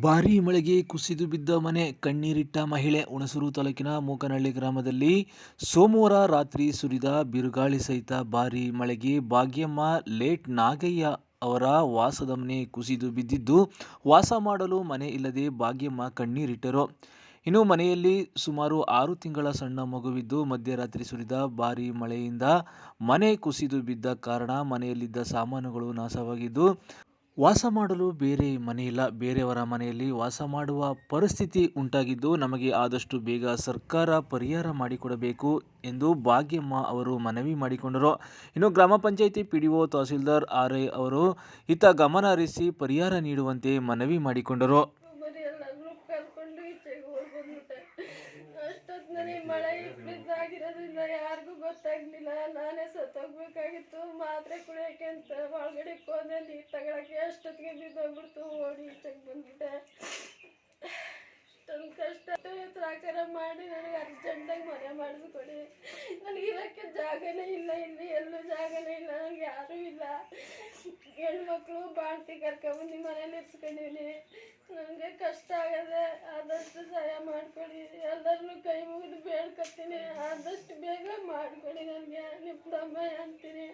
ಭಾರೀ ಮಳೆಗೆ ಕುಸಿದು ಬಿದ್ದ ಮನೆ, ಕಣ್ಣೀರಿಟ್ಟ ಮಹಿಳೆ ಹುಣಸೂರು ತಾಲೂಕಿನ ಮೂಕನಹಳ್ಳಿ ಗ್ರಾಮದಲ್ಲಿ ಸೋಮವಾರ ರಾತ್ರಿ ಸುರಿದ ಬಿರುಗಾಳಿ ಸಹಿತ ಭಾರೀ ಮಳೆಗೆ ಭಾಗ್ಯಮ್ಮ, ಲೇಟ್ ನಾಗಯ್ಯ ಅವರ ವಾಸದ ಮನೆ ಕುಸಿದು ಬಿದ್ದಿದ್ದು, ವಾಸ ಮಾಡಲು ಮನೆ ಇಲ್ಲದೆ ಭಾಗ್ಯಮ್ಮ ಕಣ್ಣೀರಿಟ್ಟರು. ಇನ್ನು ಮನೆಯಲ್ಲಿ ಸುಮಾರು ಆರು ತಿಂಗಳ ಸಣ್ಣ ಮಗುವಿದ್ದು, ಮಧ್ಯರಾತ್ರಿ ಸುರಿದ ಭಾರೀ ಮಳೆಯಿಂದ ಮನೆ ಕುಸಿದು ಬಿದ್ದ ಕಾರಣ ಮನೆಯಲ್ಲಿದ್ದ ಸಾಮಾನುಗಳು ನಾಶವಾಗಿದ್ದು ವಾಸ ಮಾಡಲು ಬೇರೆ ಮನೆಯಿಲ್ಲ ಬೇರೆಯವರ ಮನೆಯಲ್ಲಿ ವಾಸ ಮಾಡುವ ಪರಿಸ್ಥಿತಿ ಉಂಟಾಗಿದ್ದು ನಮಗೆ ಆದಷ್ಟು ಬೇಗ ಸರ್ಕಾರ ಪರಿಹಾರ ಮಾಡಿಕೊಡಬೇಕು ಎಂದು ಭಾಗ್ಯಮ್ಮ ಅವರು ಮನವಿ ಮಾಡಿಕೊಂಡರು. ಇನ್ನು ಗ್ರಾಮ panchayat P D O tahsildar R I ಅವರು ಇತ್ತ ಗಮನ ಹರಿಸಿ ಪರಿಹಾರ ನೀಡುವಂತೆ ಮನವಿ ಮಾಡಿಕೊಂಡರು. ಯಾರಿಗೂ ಗೊತ್ತಾಗ್ಲಿಲ್ಲ. ನಾನೇ ಸತ್ತೋಗ್ಬೇಕಾಗಿತ್ತು ಮಾತ್ರೆ ಕುಡಿಯೋಕೆ ಅಂತ ಒಳಗಡೆ ಹೋದೆ ನೀರು ತಗೊಳಕ್ಕೆ ಅಷ್ಟೊತ್ತಿಗೆ ಬಿದ್ದೋಗ್ಬಿಡ್ತು ಓಡಿ ಈಚೆಗೆ ಬಂದ್ಬಿಟ್ಟೆ. ಇಷ್ಟೊಂದು ಕಷ್ಟ. ಸಾಕಾರ ಮಾಡಿ ನನಗೆ ಅರ್ಜೆಂಟಾಗಿ ಮನೆ ಮಾಡಿಸ್ಕೊಡಿ ನನಗೆ ಇರೋಕ್ಕೆ ಜಾಗನೇ ಇಲ್ಲ ಇಲ್ಲಿ. ಎಲ್ಲೂ ಜಾಗನೇ ಇಲ್ಲ. ನನಗೆ ಯಾರೂ ಇಲ್ಲ. ಹೆಣ್ಮಕ್ಳು, ಬಾಣ್ತಿ ಕರ್ಕೊಂಬಂದು ಮನೇಲಿ ಇರ್ಸ್ಕೊಂಡಿನಿ ನನಗೆ ಕಷ್ಟ ಆಗದೆ ಆದಷ್ಟು ಸಹಾಯ ಮಾಡ್ಕೊಡಿ. ಎಲ್ಲರನ್ನೂ ಕೈ ಮುಗಿದು ಬೇಡ್ಕೊತೀನಿ. ಆದಷ್ಟು ಬೇಗ ಮಾಡಿಕೊಡಿ. చెప్తాం భయంతిని